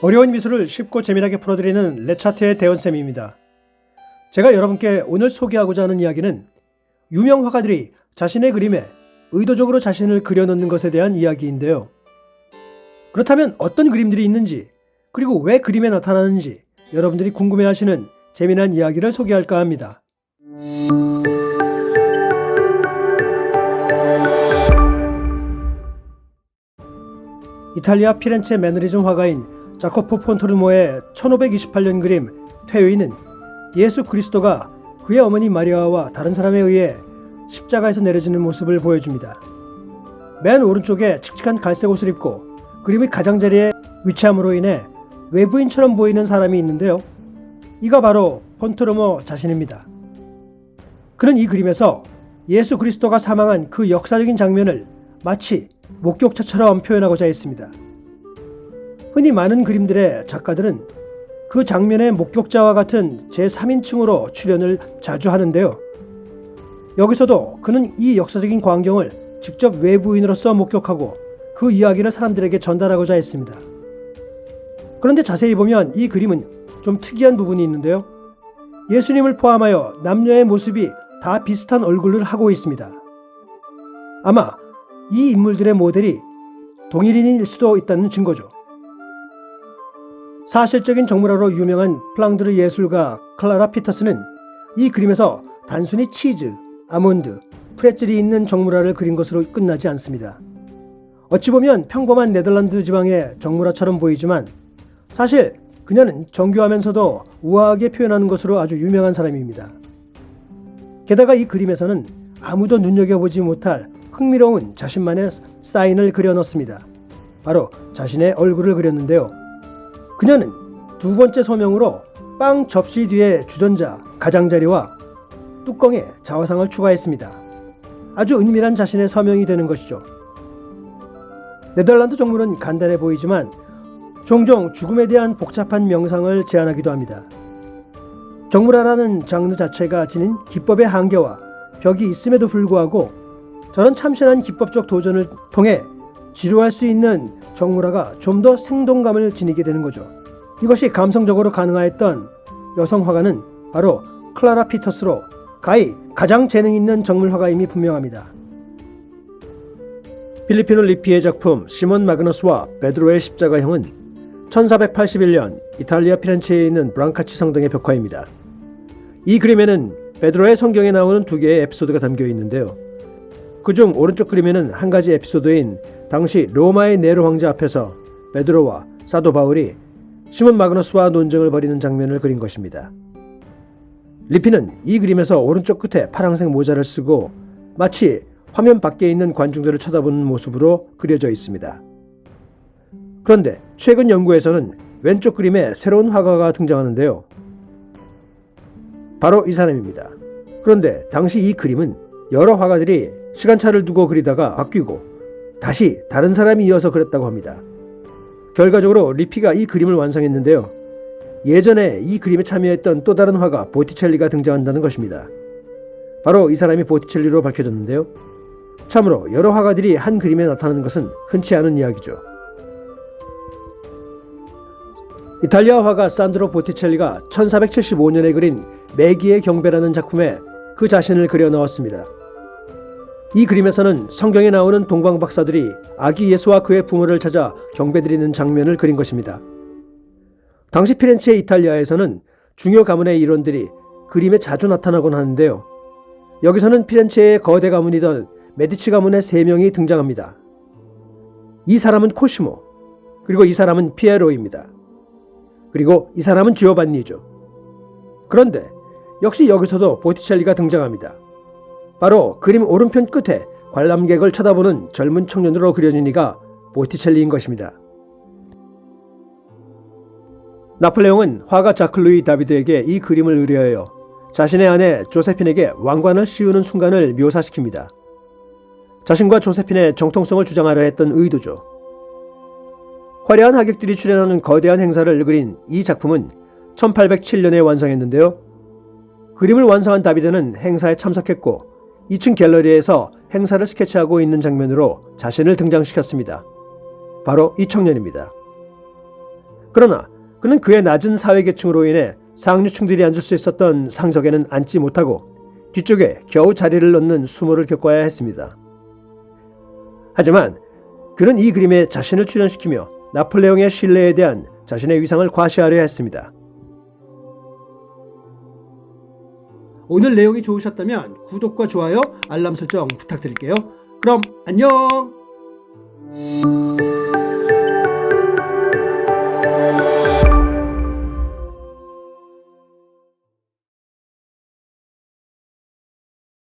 어려운 미술을 쉽고 재미나게 풀어드리는 레차트의 대원쌤입니다. 제가 여러분께 오늘 소개하고자 하는 이야기는 유명 화가들이 자신의 그림에 의도적으로 자신을 그려넣는 것에 대한 이야기인데요. 그렇다면 어떤 그림들이 있는지, 그리고 왜 그림에 나타나는지 여러분들이 궁금해 하시는 재미난 이야기를 소개할까 합니다. 이탈리아 피렌체 매너리즘 화가인 자코포 폰토르모의 1528년 그림 퇴위는 예수 그리스도가 그의 어머니 마리아와 다른 사람에 의해 십자가에서 내려지는 모습을 보여줍니다. 맨 오른쪽에 칙칙한 갈색 옷을 입고 그림의 가장자리에 위치함으로 인해 외부인처럼 보이는 사람이 있는데요. 이가 바로 폰토르모 자신입니다. 그는 이 그림에서 예수 그리스도가 사망한 그 역사적인 장면을 마치 목격자처럼 표현하고자 했습니다. 흔히 많은 그림들의 작가들은 그 장면의 목격자와 같은 제3인칭으로 출연을 자주 하는데요. 여기서도 그는 이 역사적인 광경을 직접 외부인으로서 목격하고 그 이야기를 사람들에게 전달하고자 했습니다. 그런데 자세히 보면 이 그림은 좀 특이한 부분이 있는데요. 예수님을 포함하여 남녀의 모습이 다 비슷한 얼굴을 하고 있습니다. 아마 이 인물들의 모델이 동일인일 수도 있다는 증거죠. 사실적인 정물화로 유명한 플랑드르 예술가 클라라 피터스는 이 그림에서 단순히 치즈, 아몬드, 프레첼이 있는 정물화를 그린 것으로 끝나지 않습니다. 어찌 보면 평범한 네덜란드 지방의 정물화처럼 보이지만 사실 그녀는 정교하면서도 우아하게 표현하는 것으로 아주 유명한 사람입니다. 게다가 이 그림에서는 아무도 눈여겨보지 못할 흥미로운 자신만의 사인을 그려넣습니다. 바로 자신의 얼굴을 그렸는데요. 그녀는 두 번째 서명으로 빵 접시 뒤에 주전자, 가장자리와 뚜껑에 자화상을 추가했습니다. 아주 은밀한 자신의 서명이 되는 것이죠. 네덜란드 정부는 간단해 보이지만 종종 죽음에 대한 복잡한 명상을 제안하기도 합니다. 정물화라는 장르 자체가 지닌 기법의 한계와 벽이 있음에도 불구하고 저런 참신한 기법적 도전을 통해 지루할 수 있는 정물화가 좀 더 생동감을 지니게 되는 거죠. 이것이 감성적으로 가능하였던 여성 화가는 바로 클라라 피터스로 가히 가장 재능 있는 정물 화가임이 분명합니다. 필리핀어 리피의 작품 시몬 마그너스와 베드로의 십자가형은 1481년 이탈리아 피렌체에 있는 브랑카치 성당의 벽화입니다. 이 그림에는 베드로의 성경에 나오는 두 개의 에피소드가 담겨 있는데요. 그중 오른쪽 그림에는 한 가지 에피소드인 당시 로마의 네로 황제 앞에서 베드로와 사도 바울이 시몬 마그너스와 논쟁을 벌이는 장면을 그린 것입니다. 리피는 이 그림에서 오른쪽 끝에 파란색 모자를 쓰고 마치 화면 밖에 있는 관중들을 쳐다보는 모습으로 그려져 있습니다. 그런데 최근 연구에서는 왼쪽 그림에 새로운 화가가 등장하는데요. 바로 이 사람입니다. 그런데 당시 이 그림은 여러 화가들이 시간차를 두고 그리다가 바뀌고 다시 다른 사람이 이어서 그렸다고 합니다. 결과적으로 리피가 이 그림을 완성했는데요. 예전에 이 그림에 참여했던 또 다른 화가 보티첼리가 등장한다는 것입니다. 바로 이 사람이 보티첼리로 밝혀졌는데요. 참으로 여러 화가들이 한 그림에 나타나는 것은 흔치 않은 이야기죠. 이탈리아 화가 산드로 보티첼리가 1475년에 그린 매기의 경배라는 작품에 그 자신을 그려 넣었습니다. 이 그림에서는 성경에 나오는 동방 박사들이 아기 예수와 그의 부모를 찾아 경배드리는 장면을 그린 것입니다. 당시 피렌체 이탈리아에서는 중요 가문의 일원들이 그림에 자주 나타나곤 하는데요. 여기서는 피렌체의 거대 가문이던 메디치 가문의 세 명이 등장합니다. 이 사람은 코시모, 그리고 이 사람은 피에로입니다. 그리고 이 사람은 지오반니죠. 그런데 역시 여기서도 보티첼리가 등장합니다. 바로 그림 오른편 끝에 관람객을 쳐다보는 젊은 청년으로 그려진 이가 보티첼리인 것입니다. 나폴레옹은 화가 자클루이 다비드에게 이 그림을 의뢰하여 자신의 아내 조세핀에게 왕관을 씌우는 순간을 묘사시킵니다. 자신과 조세핀의 정통성을 주장하려 했던 의도죠. 화려한 하객들이 출연하는 거대한 행사를 그린 이 작품은 1807년에 완성했는데요. 그림을 완성한 다비드는 행사에 참석했고 2층 갤러리에서 행사를 스케치하고 있는 장면으로 자신을 등장시켰습니다. 바로 이 청년입니다. 그러나 그는 그의 낮은 사회계층으로 인해 상류층들이 앉을 수 있었던 상석에는 앉지 못하고 뒤쪽에 겨우 자리를 얻는 수모를 겪어야 했습니다. 하지만 그는 이 그림에 자신을 출연시키며 나폴레옹의 신뢰에 대한 자신의 위상을 과시하려 했습니다. 오늘 내용이 좋으셨다면 구독과 좋아요, 알람 설정 부탁드릴게요. 그럼 안녕!